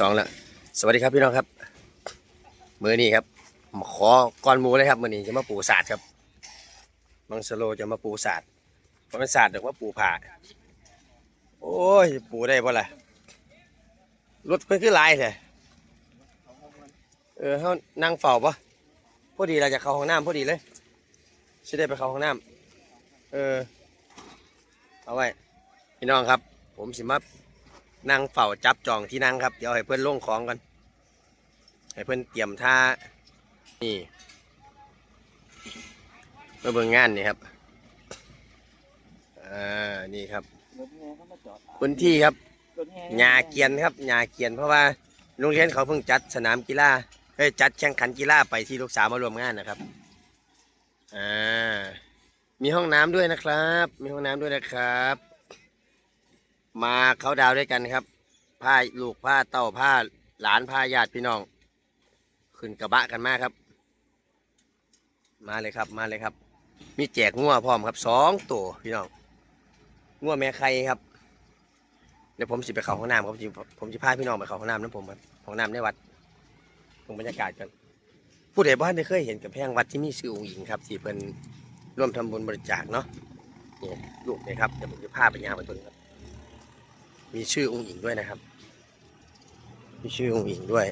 สองแล้วสวัสดีครับพี่น้องครับมือนี้ครับขอก้อนหมูเลยครับมือนี้จะมาปูศาสตร์ครับมังสโลจะมาปูศาสตร์เพราะมันศาสตร์เดี๋ยวว่าปูผ่าโอ้ยปูได้ป่ะล่ะรถเพิ่นคือหลายเลยเออเขานั่งเฝ้าปะพอดีเราจะเข้าห้องน้ำพอดีเลยจะได้ไปเข้าห้องน้ำเออเอาไว้พี่น้องครับ ผมสิมา นั่งเฝ้าจับจองที่นั่งครับ เดี๋ยวให้เพื่อนลงของกัน ให้เพื่อนเตรียมท่า นี่มาเบิ่งงานนี่ครับ อ่า นี่ครับพื้นที่ครับหญ้าเกียนครับหญ้าเกียนเพราะว่าโรงเรียนเขาเพิ่งจัดสนามกีฬาเอ้ยจัดแข่งขันกีฬาไปที่ลูกสาวมารวมงานนะครับ อ่า มีห้องน้ำด้วยนะครับ มีห้องน้ำด้วยนะครับ มาเขาดาวด้วยกันครับพาลูกพาเต้าพาหลานพาญาติพี่น้อง ขึ้นกระบะกันมาครับ มาเลยครับมาเลยครับ มีแจกงัวพร้อมครับสองตัวพี่น้องงัวแม่ไข่ครับเดี๋ยวผมสิไปเขาห้องน้ำครับผมสิผมจะพาพี่น้องไปเขาห้องน้ำนะผมครับห้องน้ำในวัดตรงบรรยากาศกันผู้ใดบ้านได้เคยเห็นกับแพงวัดที่มีชื่อองค์หญิงครับที่เพิ่นร่วมทำบุญบริจาคเนาะนี่รูปนี่ครับเดี๋ยวผมจะพาไปยางไปตัวนึงครับ มีชื่อองค์หญิงด้วยนะครับ มีชื่อองค์หญิงด้วย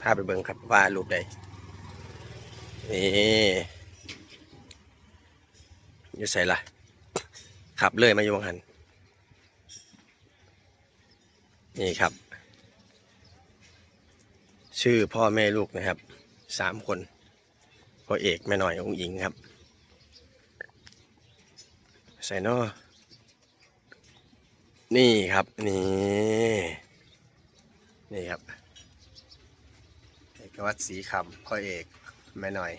พาไปเบิ่งครับว่ารูปใดนี่อยู่ใส่ละขับเลยมาอยู่บังหันนี่ครับ ชื่อพ่อแม่ลูกนะครับสามคนพ่อเอกแม่หน่อยองค์หญิงครับ ใส่เนอ นี่ครับ นี่ นี่ครับ เอกวัตรศรีคำพ่อเอกแม่หน่อย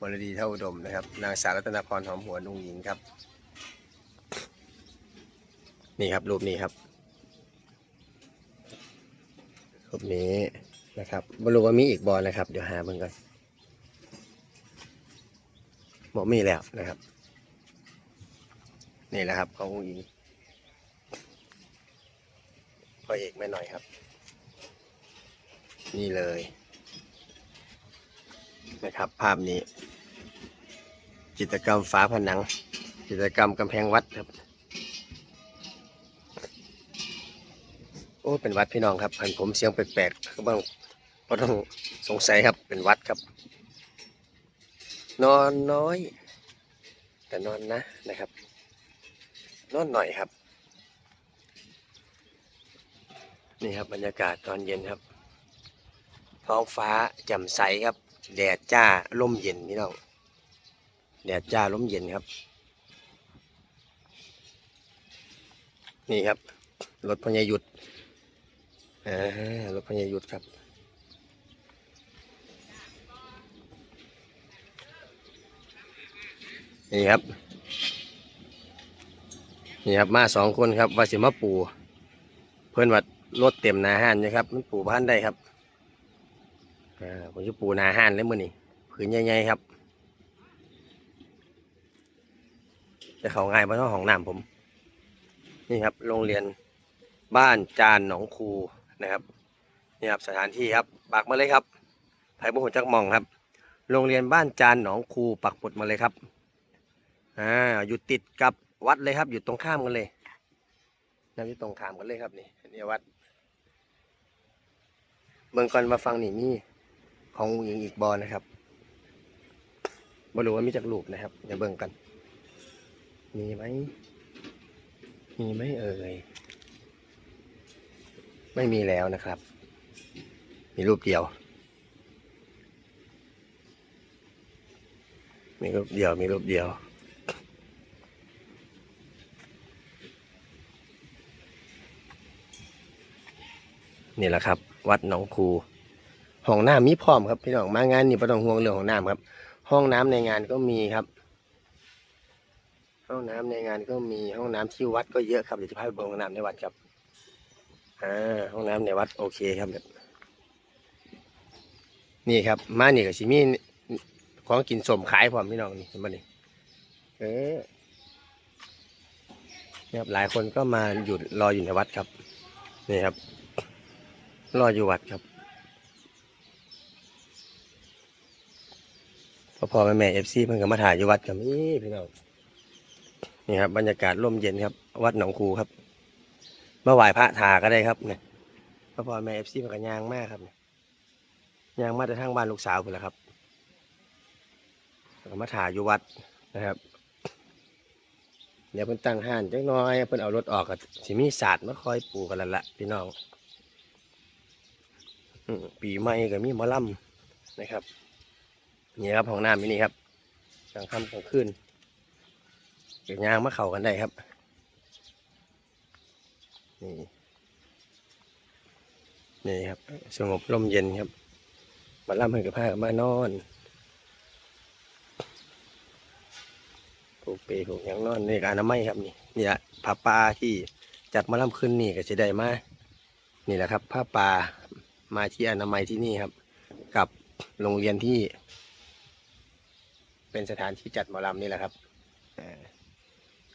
วรดีเท่าอุดมนะครับ นางสาวรัตนพรหอมหัวนองหญิงครับ นี่ครับ รูปนี้ครับ รูปนี้นะครับบรู้ว่ามีอีกบอลนะครับ เดี๋ยวหาเบิ่งกันบอกมีแล้วนะครับ นี่แหละครับของผู้หญิง พ่อเอกแม่หน่อยครับ นี่เลย นะครับ ภาพนี้ จิตรกรรมฝาผนัง จิตรกรรมกำแพงวัดครับ โอ้เป็นวัดพี่น้องครับหันผมเสียงแปลกๆก็บ้างก็ต้องสงสัยครับเป็นวัดครับ นอนน้อย แต่นอนนะนะครับ นอนหน่อยครับ นี่ครับบรรยากาศตอนเย็นครับ ท้องฟ้าแจ่มใสครับ แดดจ้าลมเย็นพี่น้องแดดจ้าลมเย็นครับ นี่ครับ รถพญายุทธอ่ารถพญายุทธครับนี่ครับ นี่ครับมาสองคนครับว่าสิมาปู เพื่อนวัด รถเต็มนาห้านนะครับ มันปูบ้านได้ครับอ่าผมจะปูหนาห้านเลยมือนี่ผืนใหญ่ๆครับ จะเขาง่ายเพราะห้องน้ำผม นี่ครับ โรงเรียนบ้านจานหนองคูนะครับนี่ครับสถานที่ครับปักมาเลยครับไผ่บุญจักหมองครับ โรงเรียนบ้านจานหนองคูปักหมุดมาเลยครับอ่าอยู่ติดกับวัดเลยครับ อยู่ตรงข้ามกันเลยนะอยู่ตรงข้ามกันเลยครับนี่นี่วัด เมืองก่อนมาฟังนี่มีของหญิงอีกบอนะครับบรู้ว่ามีจากลูกนะครับเดี๋ยวเบิ่งกัน มีไหม มีไหมเอ่ย ไม่มีแล้วนะครับ มีรูปเดียว มีรูปเดียว มีรูปเดียว นี่แหละครับ วัดหนองคูห้องน้ำมีพร้อมครับพี่น้องมางานนี่ไม่ต้องห่วงเรื่องของน้ำครับ ห้องน้ำในงานก็มีครับ ห้องน้ำในงานก็มีห้องน้ำที่วัดก็เยอะครับเดี๋ยวจะพาไปเบิ่งห้องน้ำในวัดครับอ่าห้องน้ำในวัดโอเคครับแบบนี่ครับ มานี่ก็สิมีของกินสมขายพร้อมพี่น้องนี่เห็นไหมนี่เออเนี่ยครับหลายคนก็มาหยุดรออยู่ในวัดครับ นี่ครับ รออยู่วัดครับพ่อพ่อแม่แม่เอฟซีเพิ่งก็มาถ่ายอยู่วัดกับนี่พี่น้องนี่ครับ บรรยากาศร่มเย็นครับ วัดหนองคูครับมาไหว้พระทาก็ได้ครับเนี่ยพ่อพ่อแม่เอฟซีเพิ่งก็ยางมากครับยางมาแต่ทางบ้านลูกสาวพุ่นแหละครับแล้วก็มาถ่ายอยู่วัดนะครับเดี๋ยวเพิ่นตั้งห้านจังน้อยเพิ่นเอารถออกก็สิมีศาสตร์มาคอยปูกันแล้วละพี่น้อง ปีใหม่ก็มีหมอลำนะครับนี่ครับห้องน้ำนี่ครับกลางค่ำกลางคืนเกี่ยวยางมาเข้ากันได้ครับนี่นี่ครับสงบลมเย็นครับมาล่ำให้กับผ้ากับมานอนผูกเปรผูกยังนอนนี่กอนามัยครับนี่นี่แหละผ้าป่าที่จัดมาล่ำขึ้นนี่ก็จะได้มานี่แหละครับผ้าป่า มาที่อนามัยที่นี่ครับ กับโรงเรียนที่ เป็นสถานที่จัดหมอลำนี่แหละครับ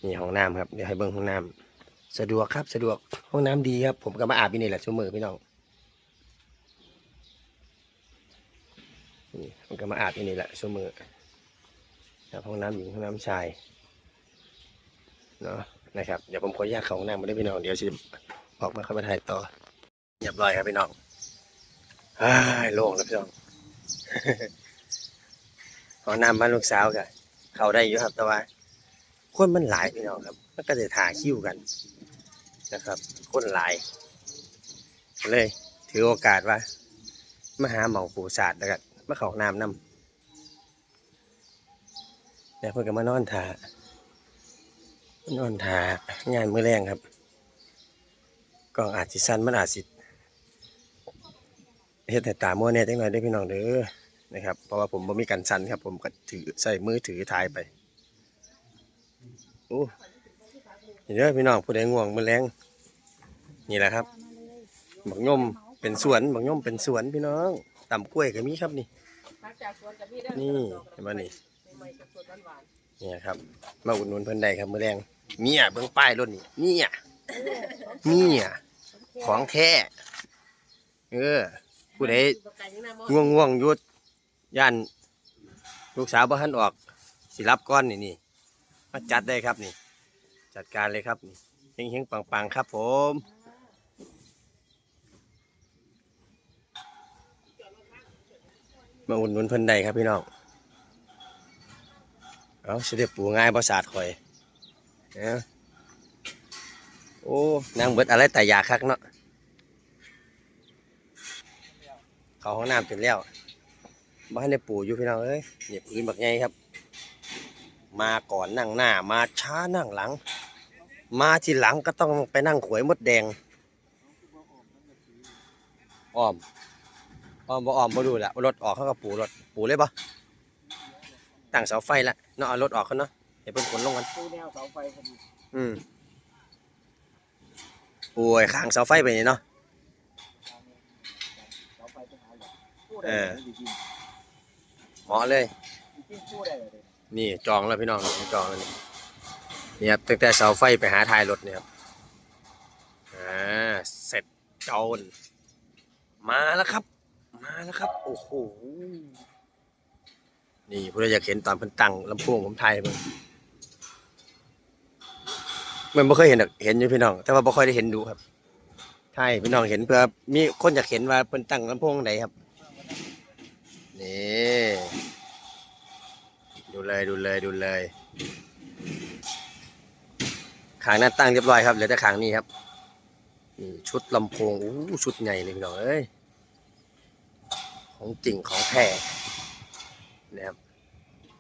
นี่ห้องน้ำครับเดี๋ยวให้เบิ้งห้องน้ำสะดวกครับสะดวกห้องน้ำดีครับ ผมก็มาอาบที่นี่แหละชั่วมือพี่น้องนี่ผมก็มาอาบที่นี่แหละชั่วมือครับห้องน้ำหญิงห้องน้ำชายเนาะนะครับเดี๋ยวผมขออนุญาตเขาห้องน้ำมาได้พี่น้องเดี๋ยวสิออกมาเข้ามาถ่ายต่อเรียบร้อยครับพี่น้อง อ้ายโล่งแล้วพี่น้องห้องน้ำบ้านลูกสาวก็เขาได้อยู่ครับ แต่ว่า คนมันหลายพี่น้องครับมันก็จะถ่าคิวกันนะครับ คนหลาย เลย ถือโอกาสว่ามาหาหมองปูศาสตร์แล้วก็มาเขาห้อน้ำนำแล้วเพื่อนก็มานอนถ่านอนถ่างานมื้อแรงครับกล้องอาจสิสั้นมันอาจสิ เฮ็ดให้ตามัวแน่จังหน่อยได้พี่น้องเด้อนะครับ เพราะว่าผมบ่มีกันสั่นครับ ผมก็ถือใส่มือถือถ่ายไปโอ้นี่เด้อพี่น้องผู้ใดง่วงมือแรงนี่แหละครับบักย่อมเป็นสวนบักย่อมเป็นสวนพี่น้องต่ำกล้วยก็มีครับนี่นี่เด้อนี่เห็นไหมนี่ใหนินี่ครับ มาอุดหนุนเพิ่นได้ครับมือแรงเมียเบิ่งป้ายรถนี่เมียเมียของแท้เออ ผู้ใดง่วงง่วงยุดย่านลูกสาวบ่ทันออก สิรับก้อนนี่นี่มาจัดได้ครับนี่ จัดการเลยครับนี่เฮงเฮงปังปังครับผมมาอุดหนุนเพิ่นได้ครับพี่น้องเอาเสิได้ปูง่ายบ่สาดข่อยเอาโอ้นางเบิดอะไรแต่ยาคักเนาะ เขาห้องน้ำเป็นแล้วบ้านในปู่อยู่พี่น้องเอ้ยเนี่ยพื้นแบบไงครับ มาก่อนนั่งหน้า มาช้านั่งหลัง มาทีหลังก็ต้องไปนั่งขวยมดแดงอ้อมอ้อมบ่อ้อมบ่ดูแหละรถออกเขาก็ปูรถปูเลยปะตั้งเสาไฟละเนาะเอารถออกเขาเนาะเดี๋ยวเพิ่นขนลงกันปูแนวเสาไฟพอดีอืมโอ้ยข้างเสาไฟไปนี่เนาะ เสาไฟไปหา เออ เหมาะเลย นี่จองแล้วพี่น้องนี่จองแล้วนี่นี่ครับตั้งแต่เสาไฟไปหาท้ายรถเนี่ยครับอ่าเสร็จโจนมาแล้วครับ มาแล้วครับ โอ้โหนี่ผู้ใดอยากเห็นตอนเพิ่นตั้งลำโพงผมไทยมันมันไม่เคยเห็นหรอกเห็นอยู่พี่น้อง แต่ว่าไม่ค่อยได้เห็นดูครับใช่พี่น้องเห็นเพื่อมีคนอยากเห็นว่าเพิ่นตั้งลำโพงไหนครับ นี่ดูเลยดูเลยดูเลยขางหนั้นตั้งเรียบร้อยครับเหลือแต่ขางนี้ครับนี่ชุดลำโพงอู้ชุดใหญ่เลยพี่น้องเอ้ยของจริงของแท้นะครับ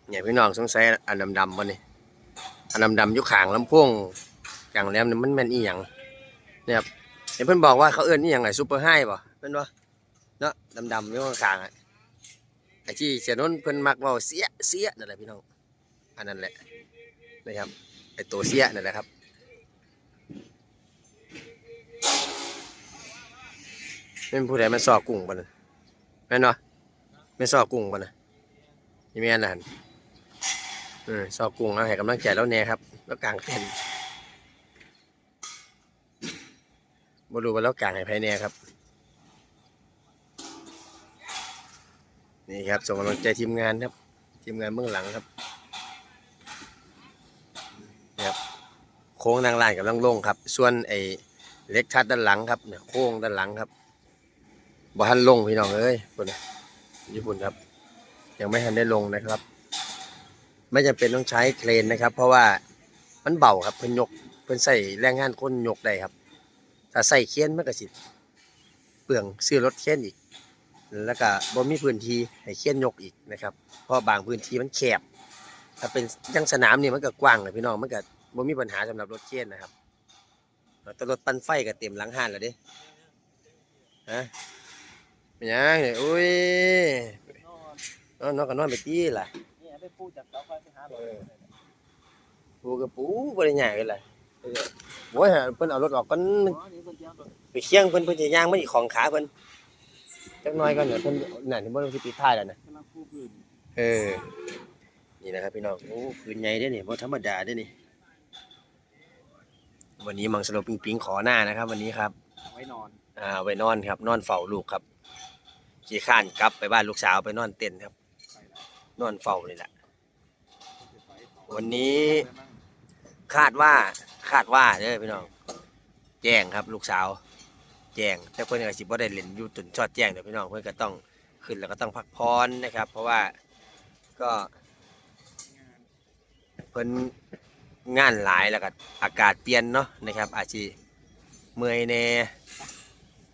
เนี่ยพี่น้องสงสัยอันดำๆวะนี่อันดำๆอยุคขางลำโพงอย่างแล้วนี่มันแม่นอีหยังเนี่ยครับเห็นเพิ่อนบอกว่าเขาเอื้อนอีหยังไงซูเปอร์ไฮป่ะเป็นวะเนาะดำๆอยู่ข้างอะ ไอ้ที่เสียนนเพิ่นมักว่าเสียเสียนั่นแหละพี่น้อง อันนั้นแหละนะครับไอ้ตัวเสียนั่นแหละครับเป็นผู้ใดมันสอกกุ้งปะนะแม่นวะไม่สอกกุ้งปะนะนี่แม่นนะหั่นเออสอกกุ้งเอาให้กำลังใจแล้วแน่ครับ แล้วกลางเต้นบ่รู้ว่าแล้วกลางให้ไผแน่ครับ นี่ครับส่งกำลังใจทีมงานครับ ทีมงานเบื้องหลังครับนครับโค้งนางลานกับลังลงครับ ส่วนไอ้เล็กชัดด้านหลังครับเนี่ยโค้งด้านหลังครับบ่ทันลงพี่น้องเอ้ยคนญี่ปุ่นครับ ยังไม่ทันได้ลงนะครับ ไม่จำเป็นต้องใช้เครนนะครับ เพราะว่ามันเบาครับเพิ่นยกเพิ่นใส่แรงงานคนยกได้ครับ ถ้าใส่เคียนมันก็สิเปลืองซื้อรถเคียนอีก แล้วก็บ่มีพื้นที่ให้เคียนยกอีกนะครับ เพราะบางพื้นที่มันแคบ ถ้าเป็นยังสนามนี่มันก็กว้างเลยพี่น้องมันก็บ่มีปัญหาสำหรับรถเคียนนะครับแต่รถปั่นไฟก็เต็มหลังห้านแล้วเด้ฮะเป็นหยังเนี่ยอุ้ยนอนนอนก็นอนไปตีล่ะนี่ไปปูจากเสาไฟไปหาหลอดปูกับปูบ่ได้ยากกันล่เออโอ้ยเพิ่นเอารถออกก่อนไปเคียงเพิ่นเพิ่นสิย่างมันอีกของขาเพิ่น จักหน่อยก่อนเดี๋ยวเพิ่นนั่นที่บ่ต้องสิปิดท้ายแล้วนะกำลังปูพื้นเออ นี่นะครับพี่น้องโอ้ปืนใหญ่เด้อนี่บ่ธรรมดาเด้อนี่ วันนี้มังสโลปิงปิงขอหน้านะครับ วันนี้ครับไว้นอนอ่าไว้นอนครับ นอนเฝ้าลูกครับขี่ข้านกลับไปบ้านลูกสาวไปนอนเต็นท์ครับนอนเฝ้านี่แหละวันนี้คาดว่าคาดว่าเด้อพี่น้อง แจ้งครับลูกสาว แจ้ง แต่เพิ่นก็สิบ่ได้เล่นอยู่จนชอดแจ้งเด้อพี่น้องเพิ่อนก็ต้องขึ้นแล้วก็ต้องพักผ่อนนะครับ เพราะว่าก็เพิ่นงานหลายแล้วก็อากาศเปลี่ยนเนาะนะครับ อาจสิเมื่อยแน่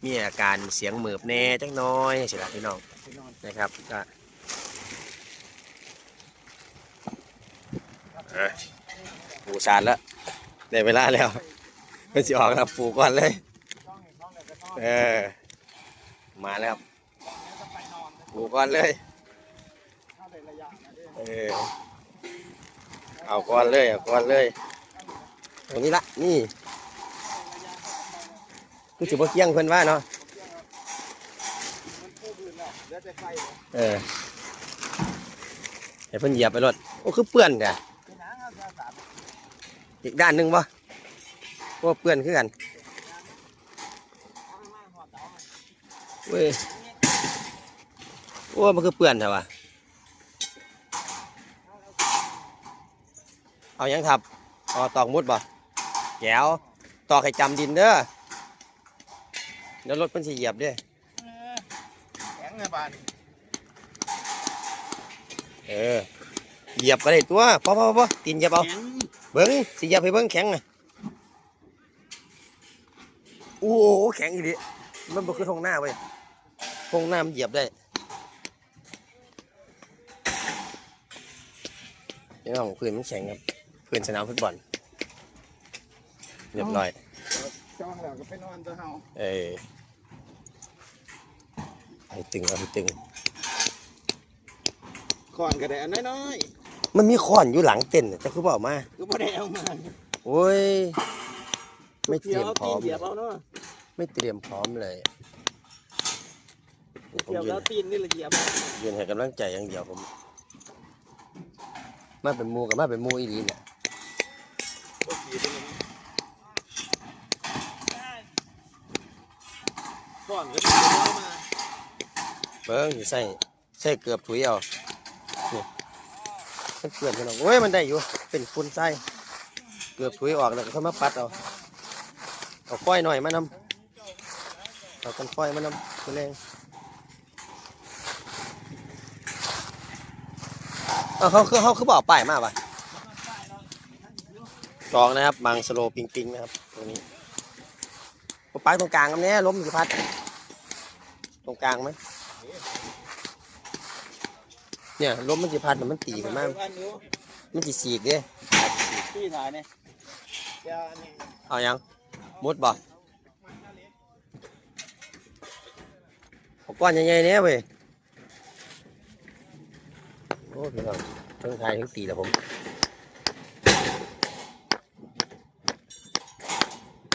มีอาการเสียงเหมือบแน่จักน้อยสิละพี่น้องนะครับก็ปูสารแล้วได้เวลาแล้วเพิ่นสิออกแล้วปูก่อนเลย เออ มาแล้วครับแล้วก็ไปนอนปูก่อนเลยเออเอาก่อนเลยเอาก่อนเลยตรงนี้ละนี่คือสิบเคียงเพิ่อนว่าเนาะเออให้เพิ่อนเหยียบไปรถโอ้คือเปื้อนเนหางเอาสาสามอีกด้านหนึ่งบ่ว่าเปื้อนคือกัน เอามาหอดเสามา เว้ยโอ้มันคือเปื้อนใช่ปะเอายังครับเอาตอกมุดบ่แก้วตอกให้จำดินเด้อเดี๋ยวรถมันสิเหยียบเด้อแข็งไงบานเออเหยียบก็ได้ตัวพอพอพอตีนเหยียบเอาแข็งเบิ้งสิเหยียบให้เบิ้งแข็งไงโอ้โหแข็งอีดิมันบ่คือทงหน้าเว้ย ทงหน้ามันเหยียบได้นี่น้องพื้นมันแข็งครับพื้นสนามฟุตบอลเรียบร้อยจ้องแล้วก็ไปนอนตัวเฮาเออให้ตึงเอาให้ตึงก่อนก็ได้อันน้อยมันมีค้อนอยู่หลังเต็นท์น่ะจะคือบอกมาๆก็บ่ได้เอามาโอ้ยไม่เตรียมพร้อมเหยียบเอาเนาะไม่เตรียมพร้อมเลย ผมเหยียบยืแล้นวตีนนี่แหละเหยียบยืนให้กำลังใจอย่างเดียวผม มาเป็นหมูกับมาเป็นหมูอีหลีเนี่ยก่อนก็ได้เอามาเบิ้งสิใส่ใส่เกือบถุยเอานี่มันเกลือนกันหรอกโอ้ยมันได้อยู่ เป็นฝุ่นใส่เกือบถุยออกแล้วก็เข้ามาปัดเอาเอาฝ้อยหน่อยมานำเอากันฝ้อยมานำตัวแรง เอาเขาคือเขาคือบอกป้ายมาป่ะจองนะครับมังสโลปิงปิงนะครับตรงนี้เอาปักตรงกลางกันเนี้ยล้มสิพัดตรงกลางไหมเนี่ยล้มมันสิพัดน่ะมันตีกันมากอันนิ้วมันสิสีกเด้ที่ถ่ายเนี่ยจะนี่เอายังมุดบ่เอาก้อนใหญ่ๆเนี้ยเว้ย โอ้พี่น้องทั้งทายทั้งตีแล้วผม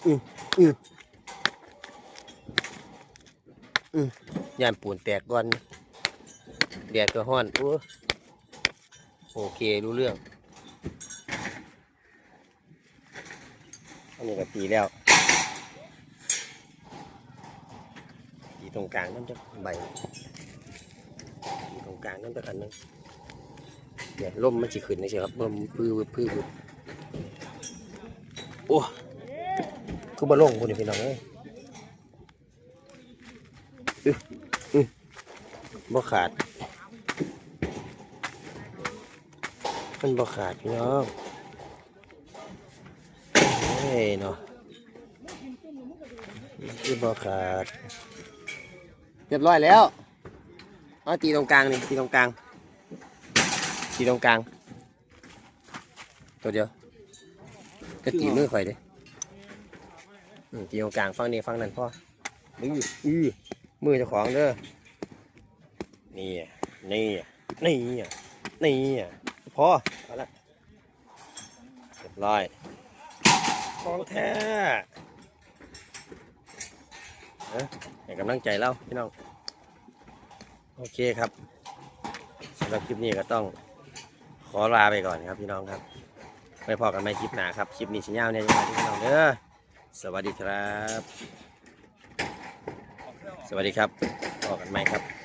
อืออืออือย่านปูนแตกก่อนแดดก็ห้อนโอ้โอเครู้เรื่อง อันนี้ก็ตีแล้ว ตีตรงกลางนั่นจะใบอยู่ตรงกลางนั่นตะกันหนึง เนี่ยลมมันสิขึ้นนี่สิครับลมพื้นพื้นพื้นโอ้คือบอลลงคนนี่พี่น้องเอ้ยอึอึบ่ขาด มันบ่ขาดพี่น้องเฮ้ยเนาะมันคือบ่ขาด เรียบร้อยแล้ว เอาตีตรงกลางนี่ตีตรงกลาง ตีตรงกลาง ตัวเดียวก็ตีมือข่อยเด้ตีตรงกลางฟังนี่ฟังนั่นพ่อมืออือมือเจ้าของเด้อนี่นี่นี่นี่อะพอเอาละเรียบร้อยของแท้เอ้ยให้กำลังใจเราพี่น้อง โอเคครับสำหรับคลิปนี้ก็ต้อง ขอลาไปก่อนครับพี่น้องครับไว้พอกันใหม่คลิปหน้าครับ คลิปนี้สัญญาเนี่ยจะมาที่พี่น้องเด้อสวัสดีครับ สวัสดีครับพอกันใหม่ครับ